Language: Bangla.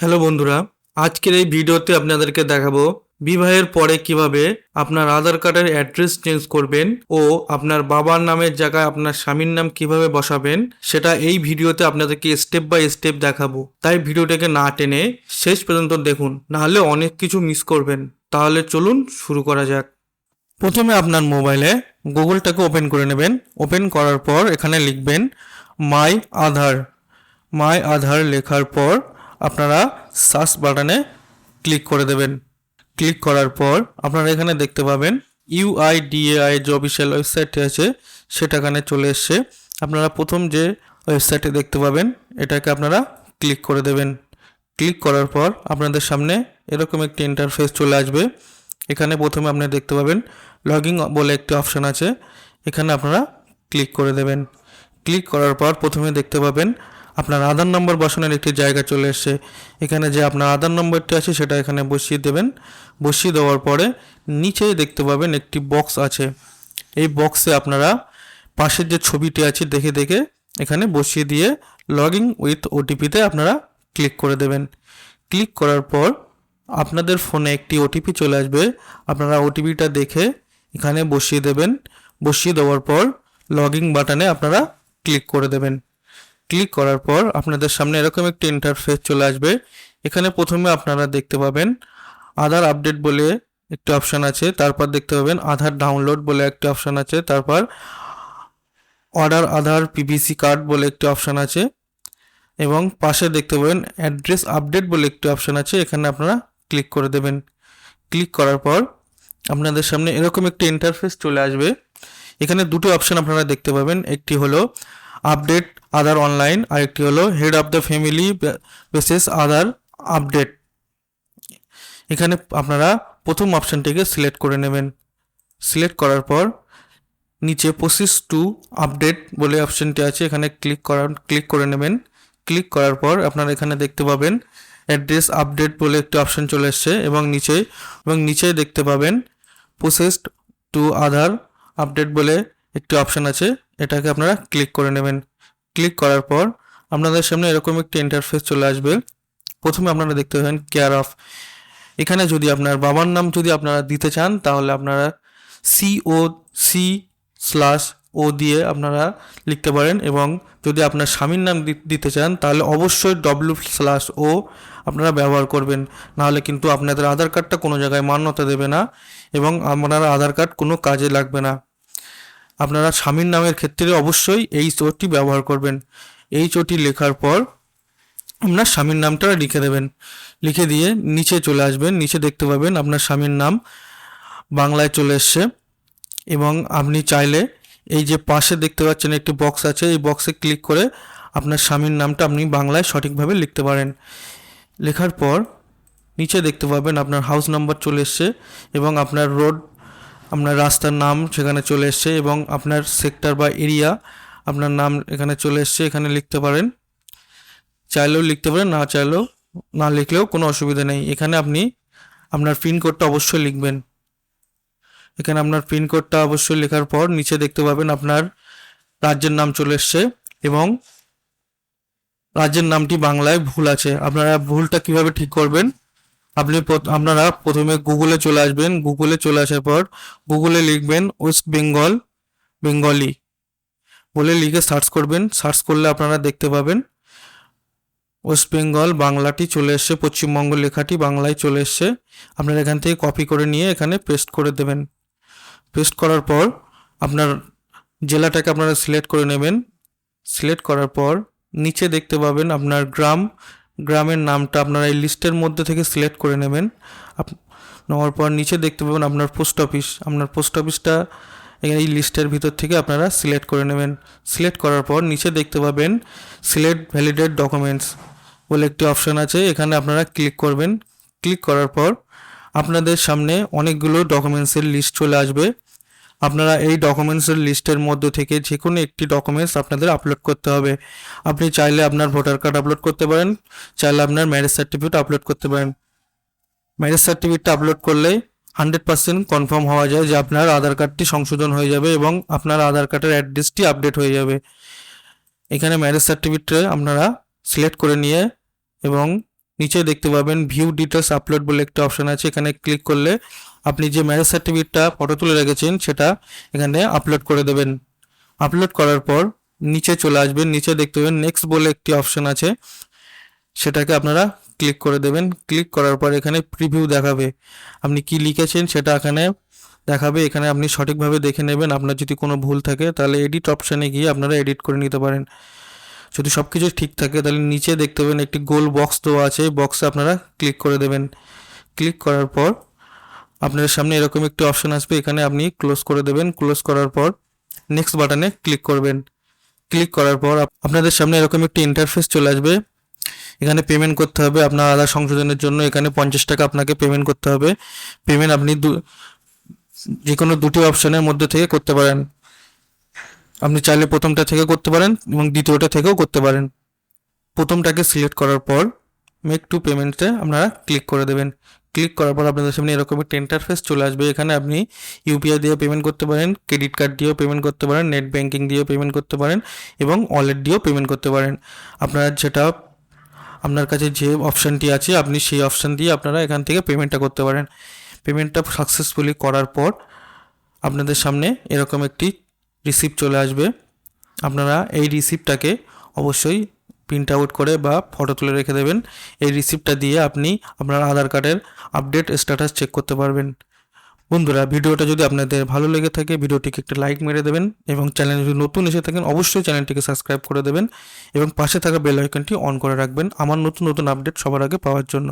হ্যালো বন্ধুরা, আজকের এই ভিডিওতে আপনাদেরকে দেখাবো বিবাহের পরে কীভাবে আপনার আধার কার্ডের অ্যাড্রেস চেঞ্জ করবেন ও আপনার বাবার নামের জায়গায় আপনার স্বামীর নাম কীভাবে বসাবেন, সেটা এই ভিডিওতে আপনাদেরকে স্টেপ বাই স্টেপ দেখাবো। তাই ভিডিওটাকে না টেনে শেষ পর্যন্ত দেখুন নাহলে অনেক কিছু মিস করবেন। তাহলে চলুন শুরু করা যাক। প্রথমে আপনার মোবাইলে গুগলটাকে ওপেন করে নেবেন। ওপেন করার পর এখানে লিখবেন, মাই আধার। মাই আধার লেখার পর আপনারা সার্চ বাটনে ক্লিক করে দেবেন। ক্লিক করার পর আপনারা এখানে দেখতে পাবেন ইউআইডিএআই যে অফিসিয়াল ওয়েবসাইটটি আছে, সেটা এখানে চলে এসছে। আপনারা প্রথম যে ওয়েবসাইটে দেখতে পাবেন, এটাকে আপনারা ক্লিক করে দেবেন। ক্লিক করার পর আপনাদের সামনে এরকম একটি ইন্টারফেস চলে আসবে। এখানে প্রথমে আপনি দেখতে পাবেন লগিং বলে একটি অপশান আছে, এখানে আপনারা ক্লিক করে দেবেন। ক্লিক করার পর প্রথমে দেখতে পাবেন আপনার আধার নম্বর বসানোর একটি জায়গা চলে এসছে। এখানে যে আপনার আধার নম্বরটি আছে, সেটা এখানে বসিয়ে দেবেন। বসিয়ে দেওয়ার পরে নিচেই দেখতে পাবেন একটি বক্স আছে। এই বক্সে আপনারা পাশের যে ছবিটি আছে, দেখে দেখে এখানে বসিয়ে দিয়ে লগইন উইথ ওটিপিতে আপনারা ক্লিক করে দেবেন। ক্লিক করার পর আপনাদের ফোনে একটি ওটিপি চলে আসবে। আপনারা ওটিপিটা দেখে এখানে বসিয়ে দেবেন। বসিয়ে দেওয়ার পর লগইন বাটনে আপনারা ক্লিক করে দেবেন। ক্লিক করার পর আপনাদের সামনে এরকম একটি ইন্টারফেস চলে আসবে। এখানে প্রথমে আপনারা দেখতে পাবেন আধার আপডেট বলে একটি অপশান আছে, তারপর দেখতে পাবেন আধার ডাউনলোড বলে একটি অপশান আছে, তারপর অর্ডার আধার পিভিসি কার্ড বলে একটি অপশান আছে, এবং পাশে দেখতে পাবেন অ্যাড্রেস আপডেট বলে একটি অপশান আছে, এখানে আপনারা ক্লিক করে দেবেন। ক্লিক করার পর আপনাদের সামনে এরকম একটি ইন্টারফেস চলে আসবে। এখানে দুটো অপশান আপনারা দেখতে পাবেন, একটি হলো আপডেট আধার অনলাইন আর একটি হলো head of the family basis Aadhaar update এখানে আপনারা প্রথম অপশানটিকে সিলেক্ট করে নেবেন। সিলেক্ট করার পর নিচে প্রসেস টু আপডেট বলে অপশানটি আছে, এখানে ক্লিক করার ক্লিক করে নেবেন। ক্লিক করার পর আপনারা এখানে দেখতে পাবেন অ্যাড্রেস আপডেট বলে একটি অপশান চলে এসছে, এবং নিচে এবং নিচে দেখতে পাবেন প্রসেসড টু আধার আপডেট বলে একটি অপশান আছে, এটাকে আপনারা ক্লিক করে নেবেন। ক্লিক করার পর আপনাদের সামনে এরকম একটি ইন্টারফেস চলে আসবে। প্রথমে আপনারা দেখতে পাবেন কেয়ার অফ এখানে যদি আপনার বাবার নাম যদি আপনারা দিতে চান, তাহলে আপনারা C O C slash O দিয়ে আপনারা লিখতে পারেন এবং যদি আপনার স্বামীর নাম দিতে চান, তাহলে অবশ্যই ডব্লিউ স্ল্যাশ ও আপনারা ব্যবহার করবেন। নাহলে কিন্তু আপনাদের আধার কার্ডটা কোনো জায়গায় মান্যতা দেবে না এবং আপনার আধার কার্ড কোনো কাজে লাগবে না। আপনারা স্বামীর নামের ক্ষেত্রে অবশ্যই এই চোটটি ব্যবহার করবেন। এই চোটটি লেখার পর আপনার স্বামীর নামটা লিখে দেবেন। লিখে দিয়ে নিচে চলে আসবেন। নিচে দেখতে পাবেন আপনার স্বামীর নাম বাংলায় চলে এসছে এবং আপনি চাইলে এই যে পাশে দেখতে পাচ্ছেন একটি বক্স আছে, এই বক্সে ক্লিক করে আপনার স্বামীর নামটা আপনি বাংলায় সঠিকভাবে লিখতে পারেন। লেখার পর নিচে দেখতে পাবেন আপনার হাউস নাম্বার চলে এসছে এবং আপনার রোড আপনার রাস্তার নাম সেখানে চলে এসছে এবং আপনার সেক্টর বা এরিয়া আপনার নাম এখানে চলে এসছে, এখানে লিখতে পারেন। চাইলেও লিখতে পারেন, না চাইলেও, না লিখলেও কোনো অসুবিধা নেই। এখানে আপনি আপনার পিনকোডটা অবশ্যই লিখবেন। এখানে আপনার পিনকোডটা অবশ্যই লেখার পর নিচে দেখতে পাবেন আপনার রাজ্যের নাম চলে এসছে এবং রাজ্যের নামটি বাংলায় ভুল আছে। আপনারা ভুলটা কীভাবে ঠিক করবেন আপনি আপনারা প্রথমে গুগলে চলে আসবেন। গুগলে চলে আসার পর গুগলে লিখবেন ওয়েস্ট বেঙ্গল বেঙ্গলি বলে লিখে সার্চ করবেন। সার্চ করলে আপনারা দেখতে পাবেন। ওয়েস্ট বেঙ্গল বাংলাটি চলে এসছে, পশ্চিমবঙ্গ লেখাটি বাংলায় চলে এসছে। আপনারা এখান থেকে কপি করে নিয়ে এখানে পেস্ট করে দেবেন। পেস্ট করার পর আপনার জেলাটাকে আপনারা সিলেক্ট করে নেবেন। সিলেক্ট করার পর নিচে দেখতে পাবেন আপনার গ্রাম গ্রামের নামটা আপনারা এই লিস্টের মধ্যে থেকে সিলেক্ট করে নেবেন। নেওয়ার পর নিচে দেখতে পাবেন আপনার পোস্ট অফিস। আপনার পোস্ট অফিসটা এই লিস্টের ভিতর থেকে আপনারা সিলেক্ট করে নেবেন। সিলেক্ট করার পর নিচে দেখতে পাবেন সিলেক্ট ভ্যালিডেট ডকুমেন্টস বলে একটি অপশান আছে। এখানে আপনারা ক্লিক করবেন। ক্লিক করার পর আপনাদের সামনে অনেকগুলো ডকুমেন্টসের লিস্ট চলে আসবে। আপনারা এই ডকুমেন্টসের লিস্টের মধ্যে থেকে যে কোনো একটি ডকুমেন্টস আপনাদের আপলোড করতে হবে। আপনি চাইলে আপনার ভোটার কার্ড আপলোড করতে পারেন, চাইলে আপনার ম্যারেজ সার্টিফিকেট আপলোড করতে পারেন। ম্যারেজ সার্টিফিকেটটা আপলোড করলে হান্ড্রেড পার্সেন্ট কনফার্ম হওয়া যায় যে আপনার আধার কার্ডটি সংশোধন হয়ে যাবে এবং আপনার আধার কার্ডের অ্যাড্রেসটি আপডেট হয়ে যাবে। এখানে ম্যারেজ সার্টিফিকেটে আপনারা সিলেক্ট করে নিয়ে এবং নিচে দেখতে পাবেন ভিউ ডিটেলস আপলোড বলে একটা অপশন আছে। এখানে ক্লিক করলে আপনি যে ম্যারেজ সার্টিফিকেটটা ফটো তুলে রেখেছেন, সেটা এখানে আপলোড করে দেবেন। আপলোড করার পর নিচে চলে আসবেন, নিচে দেখতে পাবেন নেক্সট বলে একটি অপশন আছে। সেটাকে আপনারা ক্লিক করে দেবেন। ক্লিক করার পর এখানে প্রিভিউ দেখাবে। আপনি কি লিখেছেন সেটা এখানে দেখাবে। এখানে আপনি সঠিকভাবে দেখে নেবেন। আপনার যদি কোনো ভুল থাকে, তাহলে এডিট অপশানে গিয়ে আপনারা এডিট করে নিতে পারেন। যদি সব কিছু ঠিক থাকে, তাহলে নিচে দেখতে পাবেন একটি গোল বক্স দেওয়া আছে। বক্সে আপনারা ক্লিক করে দেবেন। ক্লিক করার পর আপনাদের সামনে এরকম একটি অপশন আসবে। এখানে আপনি ক্লোজ করে দেবেন। ক্লোজ করার পর নেক্সট বাটনে ক্লিক করবেন। ক্লিক করার পর আপনাদের সামনে এরকম একটি ইন্টারফেস চলে আসবে। এখানে পেমেন্ট করতে হবে আপনার আধার সংশোধনের জন্য। এখানে পঞ্চাশ টাকা আপনাকে পেমেন্ট করতে হবে। পেমেন্ট আপনি যে কোনো দুটি অপশনের মধ্যে থেকে করতে পারেন। আপনি চাইলে প্রথমটা থেকে করতে পারেন এবং দ্বিতীয়টা থেকেও করতে পারেন। প্রথমটাকে সিলেক্ট করার পর মেক টু পেমেন্টে আপনারা ক্লিক করে দেবেন। ক্লিক করার পর আপনাদের সামনে এরকম একটা ইন্টারফেস চলে আসবে। এখানে আপনি ইউপিআই দিয়ে পেমেন্ট করতে পারেন ক্রেডিট কার্ড দিয়েও পেমেন্ট করতে পারেন নেট ব্যাঙ্কিং দিয়েও পেমেন্ট করতে পারেন এবং ওয়ালেট দিয়েও পেমেন্ট করতে পারেন। আপনারা যেটা, আপনার কাছে যে অপশানটি আছে, আপনি সেই অপশান দিয়ে আপনারা এখান থেকে পেমেন্টটা করতে পারেন। পেমেন্টটা সাকসেসফুলি করার পর আপনাদের সামনে এরকম একটি রিসিপ্ট চলে আসবে। আপনারা এই রিসিপ্টটাকে অবশ্যই প্রিন্ট আউট করে বা ফটো তুলে রেখে দেবেন। এই রিসিপ্টটা দিয়ে আপনি আপনার আধার কার্ডের আপডেট স্ট্যাটাস চেক করতে পারবেন। বন্ধুরা, ভিডিওটা যদি আপনাদের ভালো লেগে থাকে, ভিডিওটিকে একটা লাইক মেরে দেবেন এবং চ্যানেল যদি নতুন এসে থাকেন, অবশ্যই চ্যানেলটিকে সাবস্ক্রাইব করে দেবেন এবং পাশে থাকা বেল আইকনটি অন করে রাখবেন। আমার নতুন নতুন আপডেট সবার আগে পাওয়ার জন্য।